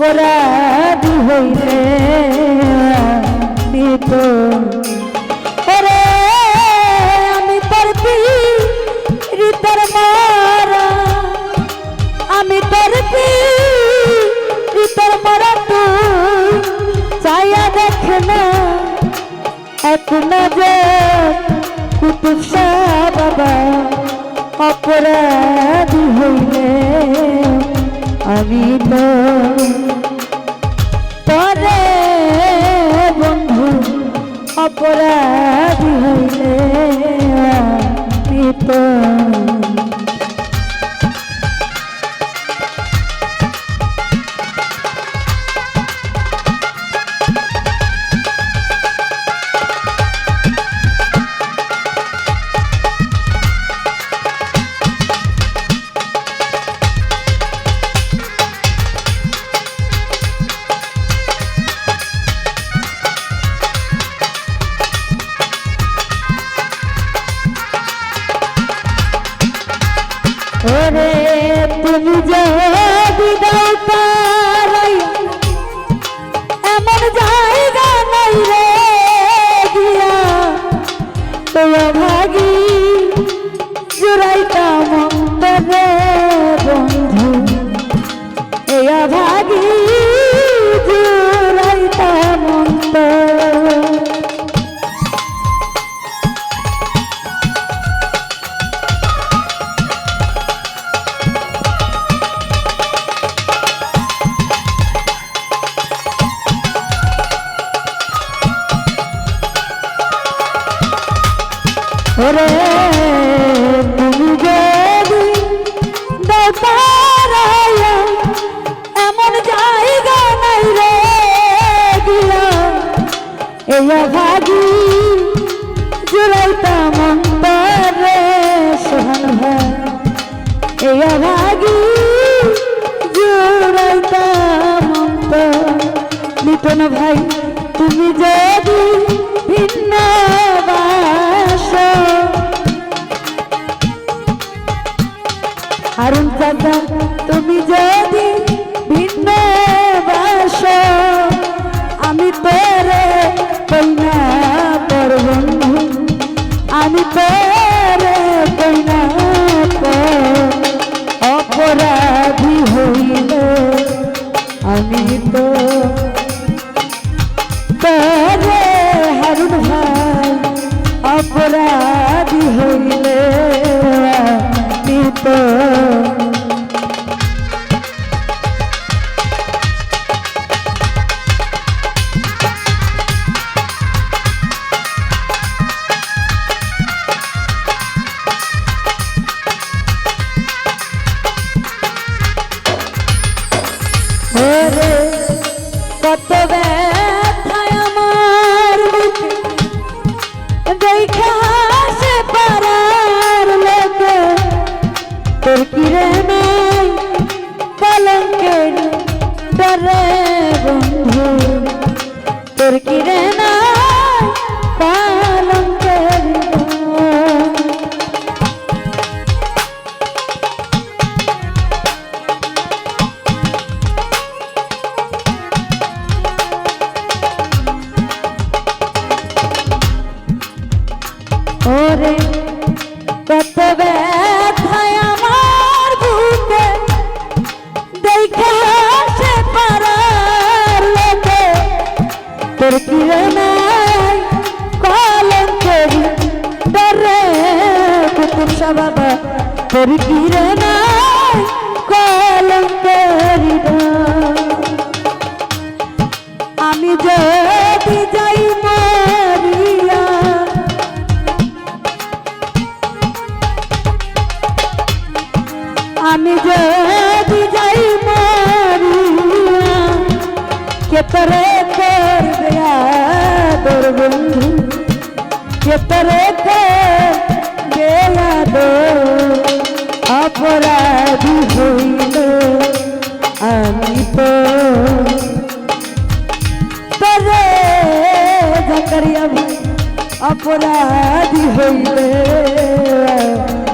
অপরাধী হইলে আমি তো তোর রীতর মারা। আমি তোর রীতর মারা তুই চাইয়া দেখ না। এক নজর বাবা অপরাধী হইলে আমি তো অপরাধী হইলে আমি love. এয়া ভাগি জুড়াইতাম অন্তরে সোহান ভাই। এয়া ভাগি জুড়াইতাম অন্তর লিটন ভাই, তুমি যদি ভিন্ন বাস। হারুন চাচা, তুমি যদি অপরাধী হইলে আমি তো হারুন ভাই অপরাধী তোর কিরণাই কলঙ্কের আমি যদি যাই মরিয়া, আমি যদি যাই মরিয়া, কে তোরে করবে আদর বন্ধু? যে রেখে গেলাদ অপরাধী হইল আমি তো তরে জাকারিয়া অপরাধী হইলে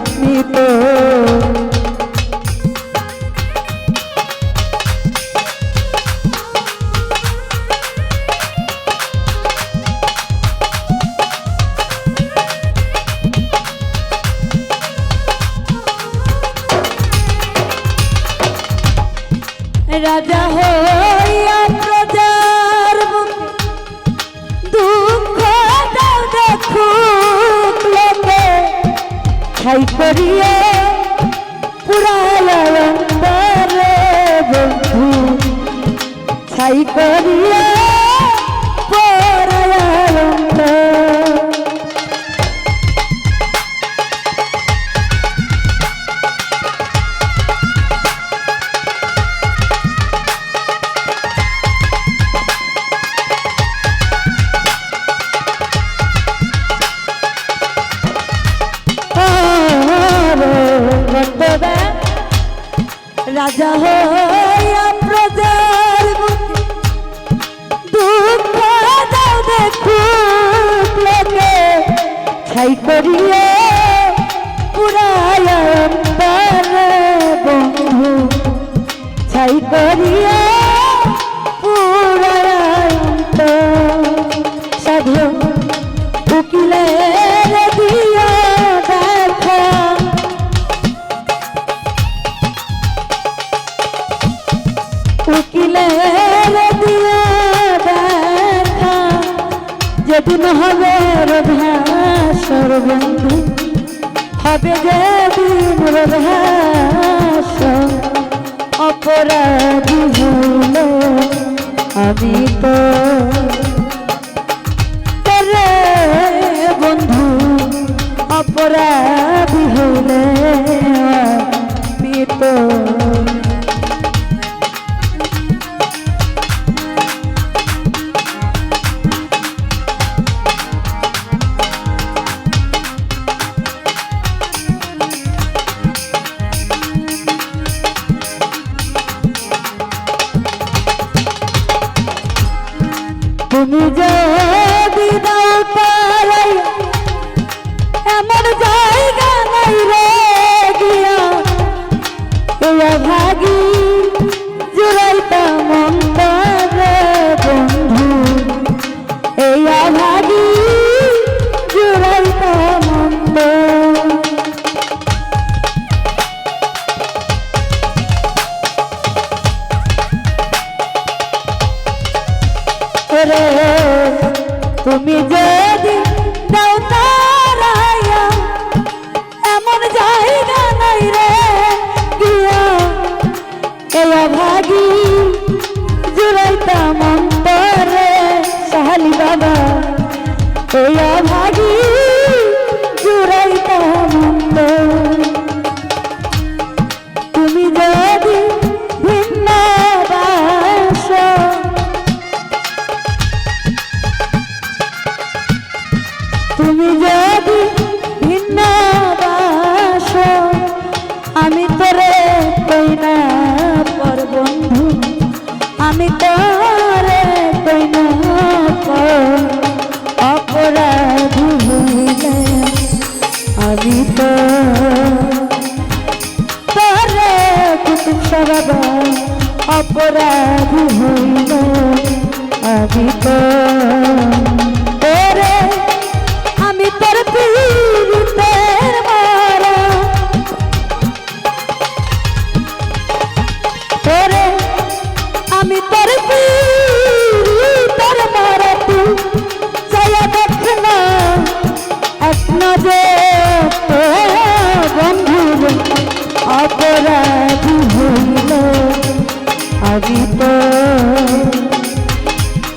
আমি তো করিয়া পুরালম্বরে বন্ধু ছাই করিয়া রাজা হইয়া প্রজার মুখে দুঃখ দাও দেখুক লোকে। ছাই করিয়া পুরায় বন্ধু। ছাই করিয়া রোধাসর বন্ধু হবে যেদিন রোধাস অপরাধী হইল আমি তো বন্ধু অপরাধী তুমি যদি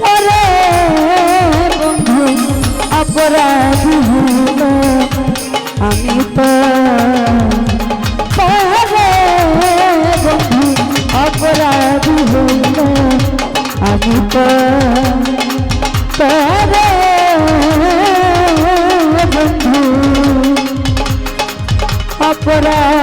করে বন্ধু অপরাধ আমি তো। করে বন্ধু অপরাধ হইল আমি তো। অপরাধ